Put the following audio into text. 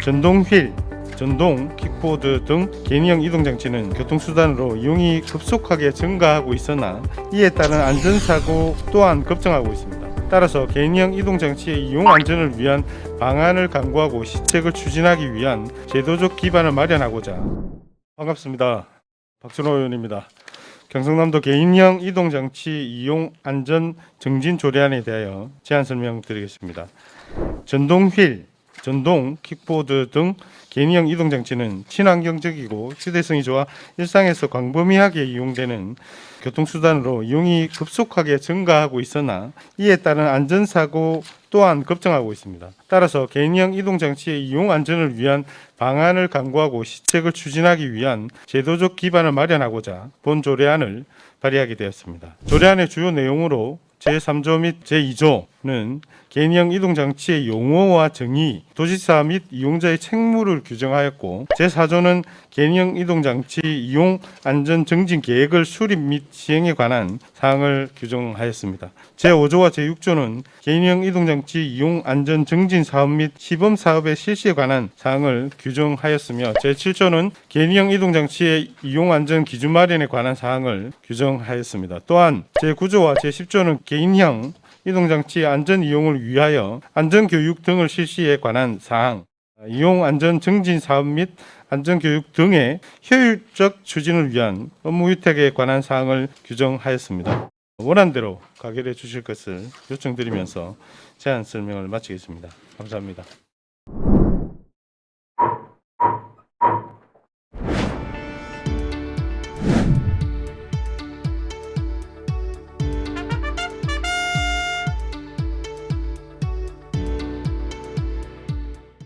전동 휠, 전동 킥보드 등 개인형 이동 장치는 교통수단으로 이용이 급속하게 증가하고 있으나 이에 따른 안전사고 또한 급증하고 있습니다. 따라서 개인형 이동 장치의 이용 안전을 위한 방안을 강구하고 시책을 추진하기 위한 제도적 기반을 마련하고자 반갑습니다. 박준호 의원입니다. 경상남도 개인형 이동 장치 이용 안전 증진 조례안에 대하여 제안 설명드리겠습니다. 전동 휠, 전동 킥보드 등 개인형 이동 장치는 친환경적이고 휴대성이 좋아 일상에서 광범위하게 이용되는 교통수단으로 이용이 급속하게 증가하고 있으나 이에 따른 안전사고 또한 급증하고 있습니다. 따라서 개인형 이동 장치의 이용 안전을 위한 방안을 강구하고 시책을 추진하기 위한 제도적 기반을 마련하고자 본 조례안을 발의하게 되었습니다. 조례안의 주요 내용으로 제3조 및 제2조 는 개인형 이동 장치의 용어와 정의, 도지사 및 이용자의 책무를 규정하였고 제4조는 개인형 이동 장치 이용 안전 증진 계획을 수립 및 시행에 관한 사항을 규정하였습니다. 제5조와 제6조는 개인형 이동 장치 이용 안전 증진 사업 및 시범 사업의 실시에 관한 사항을 규정하였으며 제7조는 개인형 이동 장치의 이용 안전 기준 마련에 관한 사항을 규정하였습니다. 또한 제9조와 제10조는 개인형 이동장치 안전 이용을 위하여 안전 교육 등을 실시에 관한 사항, 이용 안전 증진 사업 및 안전 교육 등의 효율적 추진을 위한 업무 위탁에 관한 사항을 규정하였습니다. 원안대로 가결해 주실 것을 요청드리면서 제안 설명을 마치겠습니다. 감사합니다.